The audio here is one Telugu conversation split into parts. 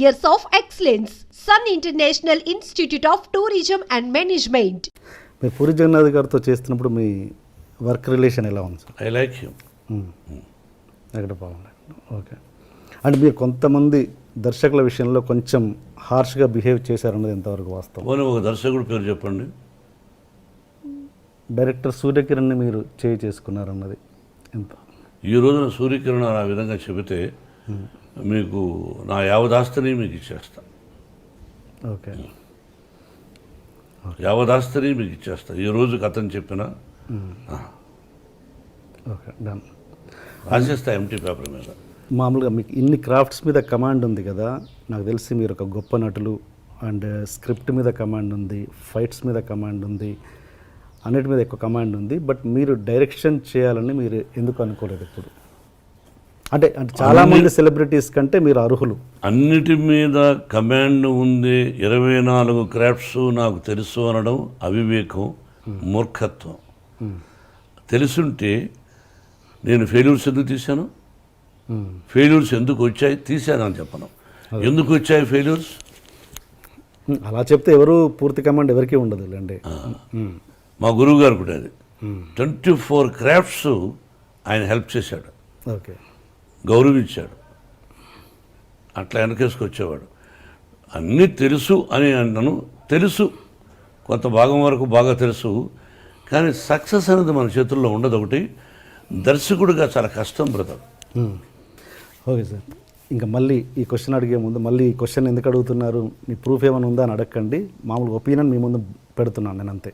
years of excellence. Sun International Institute of Tourism and Management. మీరు పూరి జగన్నాథ్ గారితో చేస్తున్నప్పుడు మీ వర్క్ రిలేషన్ ఎలా ఉంది సార్ ఐ లైక్ హిమ్ ఎక్కడ బాగుంది? ఓకే. అంటే మీరు కొంతమంది దర్శకుల విషయంలో కొంచెం హార్ష్గా బిహేవ్ చేశారన్నది ఎంతవరకు వాస్తవం? పోనీ ఒక దర్శకుడు పేరు చెప్పండి. డైరెక్టర్ సూర్యకిరణ్ని మీరు చేయి చేసుకున్నారన్నది ఎంత? ఈ రోజున సూర్యకిరణ్ ఆ విధంగా చెబితే మీకు నా యావదాస్తిని మీకు ఇచ్చేస్తా. ఓకే. యావదాస్తిని మీకు ఇచ్చేస్తా. ఈ రోజుకి అతను చెప్పిన? Okay done. రాసేస్తా ఎంటీ పేపర్ మీద. మామూలుగా మీకు ఇన్ని క్రాఫ్ట్స్ మీద కమాండ్ ఉంది కదా నాకు తెలిసి మీరు ఒక గొప్ప నటులు అండ్ స్క్రిప్ట్ మీద కమాండ్ ఉంది ఫైట్స్ మీద కమాండ్ ఉంది అన్నిటి మీద ఎక్కువ కమాండ్ ఉంది బట్ మీరు డైరెక్షన్ చేయాలని మీరు ఎందుకు అనుకోలేదు ఇప్పుడు? అంటే అంటే చాలామంది సెలబ్రిటీస్ కంటే మీరు అర్హులు. అన్నిటి మీద కమాండ్ ఉంది ఇరవై నాలుగు క్రాఫ్ట్స్ నాకు తెలుసు అనడం అవివేకం మూర్ఖత్వం. తెలుసుంటే నేను ఫెయిల్యూర్స్ ఎందుకు తీశాను? ఫెయిల్యూర్స్ ఎందుకు వచ్చాయి? తీశానని చెప్పను. ఎందుకు వచ్చాయి ఫెయిల్యూర్స్ అలా చెప్తే ఎవరు పూర్తి కమాండ్ ఎవరికీ ఉండదు లేండి. మా గురువు గారు కూడా అది. ట్వంటీ ఫోర్ క్రాఫ్ట్స్ ఆయన హెల్ప్ చేశాడు. ఓకే. గౌరవించాడు. అట్లా వెనకేసుకొచ్చేవాడు. అన్నీ తెలుసు అని అన్నను తెలుసు. కొంత భాగం వరకు బాగా తెలుసు. కానీ సక్సెస్ అనేది మన చేతుల్లో ఉండదు ఒకటి. దర్శకుడిగా చాలా కష్టం బ్రదర్. Okay sir. ఇంకా మళ్ళీ ఈ క్వశ్చన్ అడిగే ముందు మళ్ళీ ఈ క్వశ్చన్ ఎందుకు అడుగుతున్నారు? మీ ప్రూఫ్ ఏమైనా ఉందా అని అడగండి మామూలు ఒపీనియన్ మీ ముందు పెడుతున్నాను నేను అంతే.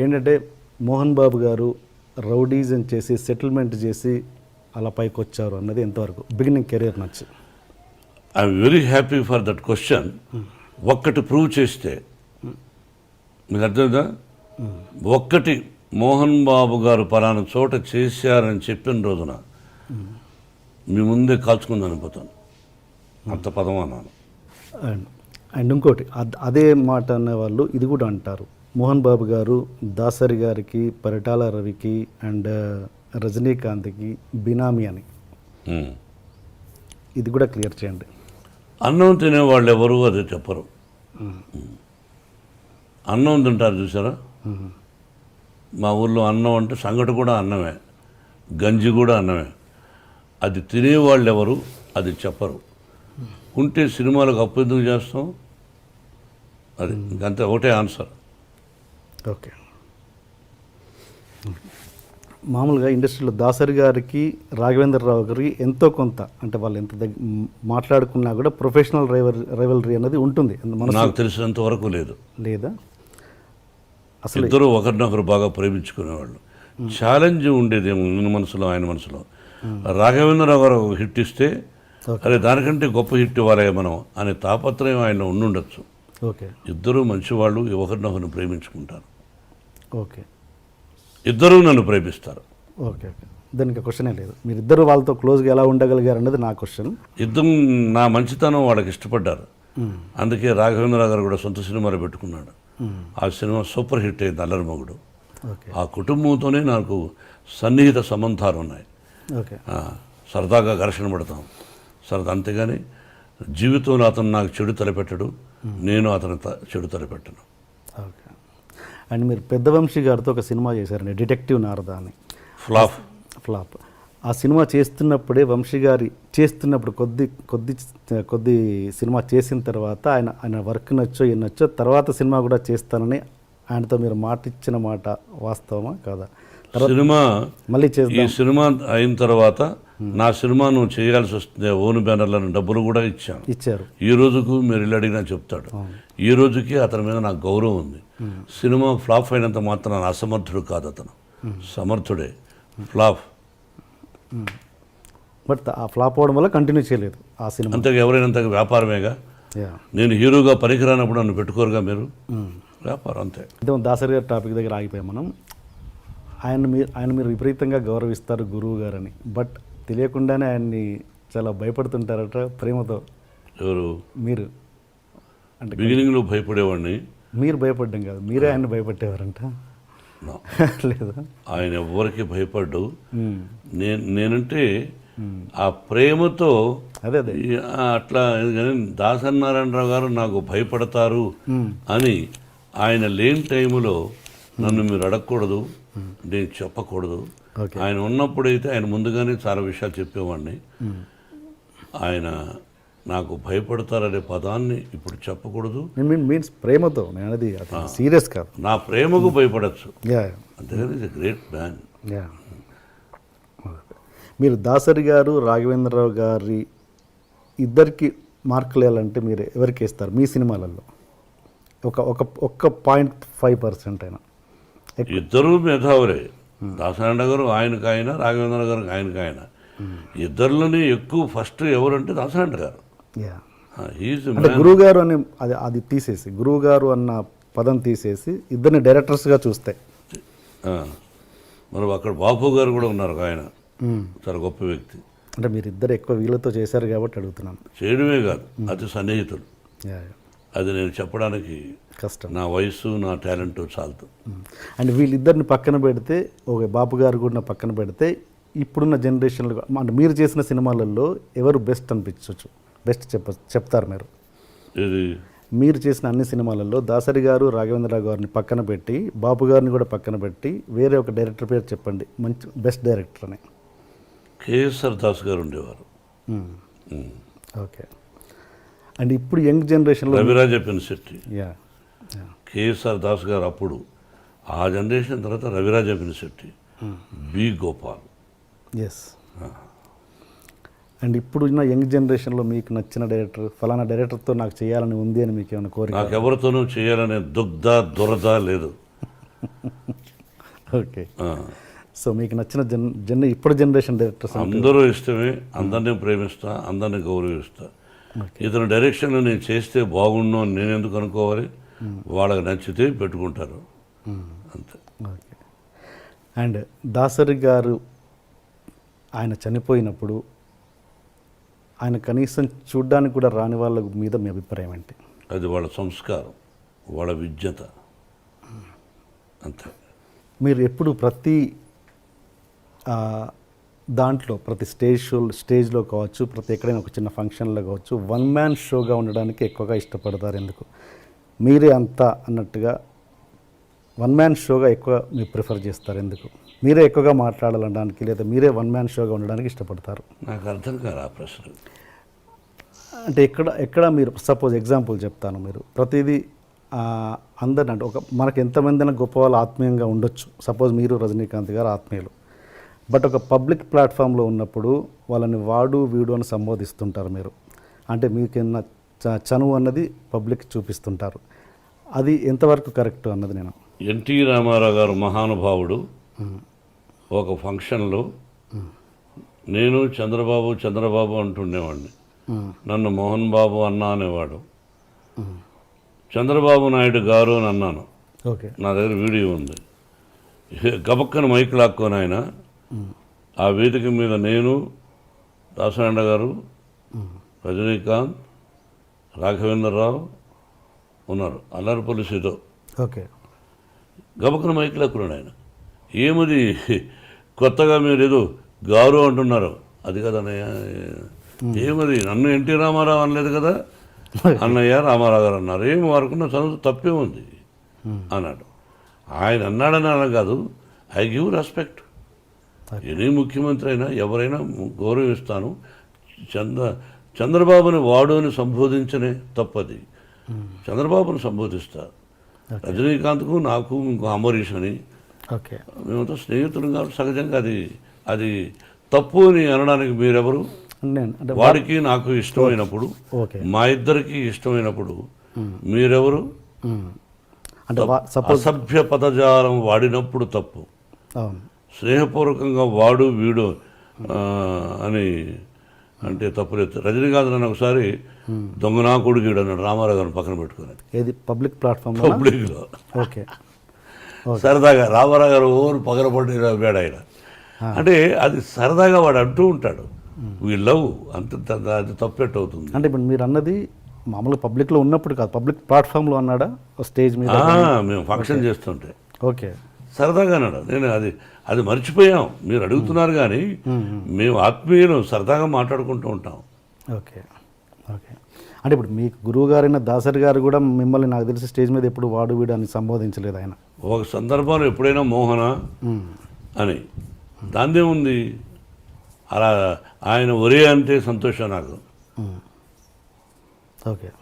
ఏంటంటే మోహన్ బాబు గారు రౌడీజన్ చేసి సెటిల్మెంట్ చేసి అలా పైకి వచ్చారు అన్నది ఎంతవరకు? బిగినింగ్ కెరీర్ నచ్చి I'm very happy for that question ఒక్కటి ప్రూవ్ చేస్తే మీకు అర్థమైందా? ఒక్కటి మోహన్ బాబు గారు పలానా చోట చేశారని చెప్పిన రోజున మీ ముందే కాల్చుకుందని అనిపోతాను అంత పదం అన్నాను. అండ్ అండ్ ఇంకోటి అద్- అదే మాట అనేవాళ్ళు ఇది కూడా అంటారు. మోహన్ బాబు గారు దాసరి గారికి పరిటాల రవికి అండ్ రజనీకాంత్కి బినామీ అని. ఇది కూడా క్లియర్ చేయండి. అన్నం తినేవాళ్ళు ఎవరు అది చెప్పరు. అన్నం తింటారు చూసారా? మా ఊర్లో అన్నం అంటే సంగటి కూడా అన్నమే. గంజి కూడా అన్నమే. అది తినేవాళ్ళు ఎవరు? అది చెప్పరు. ఉంటే సినిమాలకు అప్పు ఎందుకు చేస్తాం? అది ఇంకంతే ఒకటే ఆన్సర్. ఓకే. మామూలుగా ఇండస్ట్రీలో దాసరి గారికి రాఘవేంద్రరావు గారికి ఎంతో కొంత అంటే వాళ్ళు ఎంత దగ్గ మ్, మాట్లాడుకున్నా కూడా ప్రొఫెషనల్ రైవల్ రైవలరీ అనేది ఉంటుంది. నాకు తెలిసినంత వరకు లేదు. లేదా? అసలు ఇద్దరు ఒకరినొకరు బాగా ప్రేమించుకునేవాళ్ళు. ఛాలెంజ్ ఉండేది మన మనసులో ఆయన మనసులో. రాఘవేంద్రరావు గారు ఒక హిట్ ఇస్తే అరే దానికంటే గొప్ప హిట్ ఇవ్వాలి మనం అనే తాపత్రయం ఆయన ఉండుండొచ్చు. ఓకే. ఇద్దరూ మంచివాళ్ళు ఒకరినొకరిని ప్రేమించుకుంటారు. ఓకే. ఇద్దరూ నన్ను ప్రేమిస్తారు. Okay okay. దానికి క్వశ్చనే లేదు. మీరిద్దరు వాళ్ళతో క్లోజ్గా ఎలా ఉండగలిగారు అన్నది నా క్వశ్చన్ ఇద్దరు నా మంచితనం వాళ్ళకి ఇష్టపడ్డారు. అందుకే రాఘవేంద్రరావు గారు కూడా సొంత సినిమాలు పెట్టుకున్నాడు. ఆ సినిమా సూపర్ హిట్ అయింది అల్లరిమొగుడు ఓకే. ఆ కుటుంబంతోనే నాకు సన్నిహిత సంబంధాలు ఉన్నాయి. సరదాగా ఘర్షణ పడతాం. సరదా అంతేగాని జీవితంలో అతను నాకు చెడు తలపెట్టడు. నేను అతని చెడు తలపెట్టను. అండ్ మీరు పెద్ద వంశీ గారితో ఒక సినిమా చేశారండి డిటెక్టివ్ నారదా అని. ఫ్లాప్. ఫ్లాప్. ఆ సినిమా చేస్తున్నప్పుడే వంశీ గారి చేస్తున్నప్పుడు కొద్ది కొద్ది కొద్ది సినిమా చేసిన తర్వాత ఆయన ఆయన వర్క్ నచ్చో ఏం నచ్చో తర్వాత సినిమా కూడా చేస్తానని ఆయనతో మీరు మాట ఇచ్చిన మాట వాస్తవమా కాదా? సినిమా మళ్ళీ ఈ సినిమా అయిన తర్వాత నా సినిమా నువ్వు చేయాల్సి వస్తుంది ఓన్ బ్యానర్లను డబ్బులు కూడా ఇచ్చాను. ఇచ్చారు. ఈ రోజుకు మీరు ఇల్లు అడిగినా చెప్తాడు. ఈ రోజుకి అతని మీద నాకు గౌరవం ఉంది. సినిమా ఫ్లాప్ అయినంత మాత్రం అసమర్థుడు కాదు అతను. సమర్థుడే. ఫ్లాప్. బట్ ఆ ఫ్లాప్ అవ్వడం వల్ల కంటిన్యూ చేయలేదు ఆ సినిమా. అంతగా ఎవరైనంత వ్యాపారమేగా? నేను హీరోగా పనికిరానప్పుడు నన్ను పెట్టుకోరుగా మీరు? వ్యాపారం అంతే. దాసరి గారి టాపిక్ దగ్గర ఆగిపోయాం మనం. ఆయన మీరు ఆయన మీరు విపరీతంగా గౌరవిస్తారు గురువు గారని. బట్ తెలియకుండానే ఆయన్ని చాలా భయపడుతుంటారట ప్రేమతో. ఎవరు? మీరు. అంటే బిగినింగ్లో భయపడేవాడిని. మీరు భయపడ్డం కాదు మీరే ఆయన్ని భయపెట్టేవారంట. లేదా? ఆయన ఎవరికి భయపడ్డు. నేను నేనంటే ఆ ప్రేమతో అదే అదే. అట్లా దాసనారాయణరావు గారు నాకు భయపడతారు అని ఆయన లేని టైంలో నన్ను మీరు అడగకూడదు నేను చెప్పకూడదు. ఆయన ఉన్నప్పుడైతే ఆయన ముందుగానే చాలా విషయాలు చెప్పేవాడిని. ఆయన నాకు భయపడతారనే పదాన్ని ఇప్పుడు చెప్పకూడదు. మీన్స్ ప్రేమతో నేను అనేది అది సీరియస్ కాదు. నా ప్రేమకు భయపడచ్చు. యా అంతేగాని ఇస్ గ్రేట్ మ్యాన్ యా మీరు దాసరి గారు రాఘవేంద్రరావు గారి ఇద్దరికి మార్కులు వేయాలంటే మీరు ఎవరికి వేస్తారు? మీ సినిమాలలో. ఒక ఒక ఒక్క పాయింట్ ఫైవ్ పర్సెంట్ అయినా. ఇద్దరు మేధావులే. దాసనారాయణ గారు ఆయనకు ఆయన రాఘవేంద్ర గారు ఆయనకు ఆయన. ఇద్దరిలోనే ఎక్కువ ఫస్ట్ ఎవరంటే దాసనారాయణ గారు. అంటే గురువు గారు అని అది అది తీసేసి గురువు గారు అన్న పదం తీసేసి ఇద్దరిని డైరెక్టర్స్గా చూస్తే. మరి అక్కడ బాపు గారు కూడా ఉన్నారు ఆయన. చాలా గొప్ప వ్యక్తి. అంటే మీరు ఇద్దరు ఎక్కువ వీళ్ళతో చేశారు కాబట్టి అడుగుతున్నాను. చేయడమే కాదు అతి సన్నిహితులు యా యా. అది నేను చెప్పడానికి కష్టం. నా వయసు నా టాలెంట్ చాలదు. అండ్ వీళ్ళిద్దరిని పక్కన పెడితే ఒక బాపు గారు కూడా పక్కన పెడితే ఇప్పుడున్న జనరేషన్లో అంటే మీరు చేసిన సినిమాలలో ఎవరు బెస్ట్ అనిపించవచ్చు బెస్ట్ చెప్ప చెప్తారు మీరు. మీరు చేసిన అన్ని సినిమాలలో దాసరి గారు రాఘవేంద్రరావు గారిని పక్కన పెట్టి బాపు గారిని కూడా పక్కన పెట్టి వేరే ఒక డైరెక్టర్ పేరు చెప్పండి. మంచి బెస్ట్ డైరెక్టర్ అని కేఎస్ఆర్ దాస్ గారు ఉండేవారు. ఓకే. అండ్ ఇప్పుడు యంగ్ జనరేషన్లో Raviraja Pinisetty yeah. Yeah. KSR Das గారు అప్పుడు ఆ జనరేషన్ తర్వాత Raviraja Pinisetty B Gopal. Yes. And ఇప్పుడు ఉన్న యంగ్ జనరేషన్లో మీకు నచ్చిన డైరెక్టర్ ఫలానా డైరెక్టర్తో నాకు చేయాలని ఉంది అని మీకు ఏమైనా కోరిక? నాకెవరితోనూ చేయాలనే దుగ్ధ దురద లేదు. ఓకే. సో మీకు నచ్చిన జన్ జన్ ఇప్పుడు జనరేషన్ డైరెక్టర్స్ అందరూ ఇష్టమే అందరినీ ప్రేమిస్తా అందరినీ గౌరవిస్తా. ఇతని డైరెక్షన్లో నేను చేస్తే బాగుండు అని నేను ఎందుకు అనుకోవాలి? వాళ్ళకి నచ్చితే పెట్టుకుంటారు. అంతే. ఓకే. అండ్ దాసరి గారు ఆయన చనిపోయినప్పుడు ఆయన కనీసం చూడ్డానికి కూడా రాని వాళ్ళ మీద మీ అభిప్రాయం ఏంటి? అది వాళ్ళ సంస్కారం వాళ్ళ విజ్ఞత. అంతే. మీరు ఎప్పుడు ప్రతి దాంట్లో ప్రతి స్టేజ్ షో స్టేజ్లో కావచ్చు ప్రతి ఎక్కడైనా ఒక చిన్న ఫంక్షన్లో కావచ్చు వన్ మ్యాన్ షోగా ఉండడానికి ఎక్కువగా ఇష్టపడతారు ఎందుకు? మీరే అంతా అన్నట్టుగా వన్ మ్యాన్ షోగా ఎక్కువ మీరు ప్రిఫర్ చేస్తారు ఎందుకు? మీరే ఎక్కువగా మాట్లాడాలనడానికి లేదా మీరే వన్ మ్యాన్ షోగా ఉండడానికి ఇష్టపడతారు? నాకు అర్థం కాదు ఆ ప్రశ్న. అంటే ఎక్కడ ఎక్కడ మీరు సపోజ్ ఎగ్జాంపుల్ చెప్తాను మీరు. ప్రతిదీ అందరిని అంటే ఒక మనకు ఎంతమంది గొప్ప వాళ్ళు ఆత్మీయంగా ఉండొచ్చు. సపోజ్ మీరు రజనీకాంత్ గారు ఆత్మీయులు. బట్ ఒక పబ్లిక్ ప్లాట్ఫామ్లో ఉన్నప్పుడు వాళ్ళని వాడు వీడు అని సంబోధిస్తుంటారు మీరు. అంటే మీకున్న చ- చనువు అన్నది పబ్లిక్ చూపిస్తుంటారు. అది ఎంతవరకు కరెక్ట్ అన్నది నేను. ఎన్టీ రామారావు గారు మహానుభావుడు. ఒక ఫంక్షన్లో నేను చంద్రబాబు చంద్రబాబు అంటుండేవాడిని. నన్ను మోహన్ బాబు అన్న అనేవాడు. చంద్రబాబు నాయుడు గారు అని అన్నాను. ఓకే. నా దగ్గర వీడియో ఉంది. గబక్కన మైక్ లాక్కొని ఆయన ఆ వేదిక మీద నేను దాసనారాయణ గారు రజనీకాంత్ రాఘవేంద్రరావు ఉన్నారు. అల్లరిపల్లి సీతో ఓకే. గబక్కన మైక్ లాక్కున్నాడు ఆయన. ఏమది? కొత్తగా మీరు ఏదో గారు అంటున్నారు. అది కదన్నయ్య ఏమది? నన్ను ఎన్టీ రామారావు అనలేదు కదా? అన్నయ్య రామారావు గారు అన్నారు. ఏం వారుకున్న చదువు తప్పే ఉంది అన్నాడు. ఆయన అన్నాడని అలా కాదు. I give respect. ఎనీ ముఖ్యమంత్రి అయినా ఎవరైనా గౌరవిస్తాను. చంద్ర చంద్రబాబుని వాడు అని సంబోధించనే తప్పది. చంద్రబాబుని సంబోధిస్తా. రజనీకాంత్కు నాకు ఇంకో అంబరీష్ అని. ఓకే. మేమంతా స్నేహితులు కాబట్టి సహజంగా అది అది తప్పు అని అనడానికి మీరెవరు? వాడికి నాకు ఇష్టమైనప్పుడు మా ఇద్దరికి ఇష్టమైనప్పుడు మీరెవరు. అంటే అసభ్య పదజాలం వాడినప్పుడు తప్పు. స్నేహపూర్వకంగా వాడు వీడు అని అంటే తప్పులేదు రజనీకాంత్ నన్ను ఒకసారి దొంగనా కొడుకుడు అన్నాడు రామారావు గారిని పక్కన పెట్టుకుని. ఏది పబ్లిక్ ప్లాట్ఫామ్లో పబ్లిక్లో. ఓకే. సరదాగా రామారావు గారు ఓరు పగలబడి నవ్వాడు ఆయన. అంటే అది సరదాగా వాడు అంటూ ఉంటాడు. వీ లవ్ అంత అది తప్పెట్టు అవుతుంది అంటే ఇప్పుడు మీరు అన్నది మామూలు పబ్లిక్లో ఉన్నప్పుడు కాదు పబ్లిక్ ప్లాట్ఫామ్లో అన్నాడా? స్టేజ్ మీద మేము ఫంక్షన్ చేస్తుంటే. ఓకే. సరదాగా అన్నాడు. నేను అది అది మర్చిపోయాం. మీరు అడుగుతున్నారు కానీ మేము. ఆత్మీయులు సరదాగా మాట్లాడుకుంటూ ఉంటాం. ఓకే. ఓకే. అంటే ఇప్పుడు మీ గురువు గారైన దాసరి గారు కూడా మిమ్మల్ని నాకు తెలిసి స్టేజ్ మీద ఎప్పుడు వాడు వీడు అని సంబోధించలేదు ఆయన. ఒక సందర్భంలో ఎప్పుడైనా మోహన అని. దాన్నే ఉంది. అలా ఆయన ఒరే అంటే సంతోషం నాకు. ఓకే.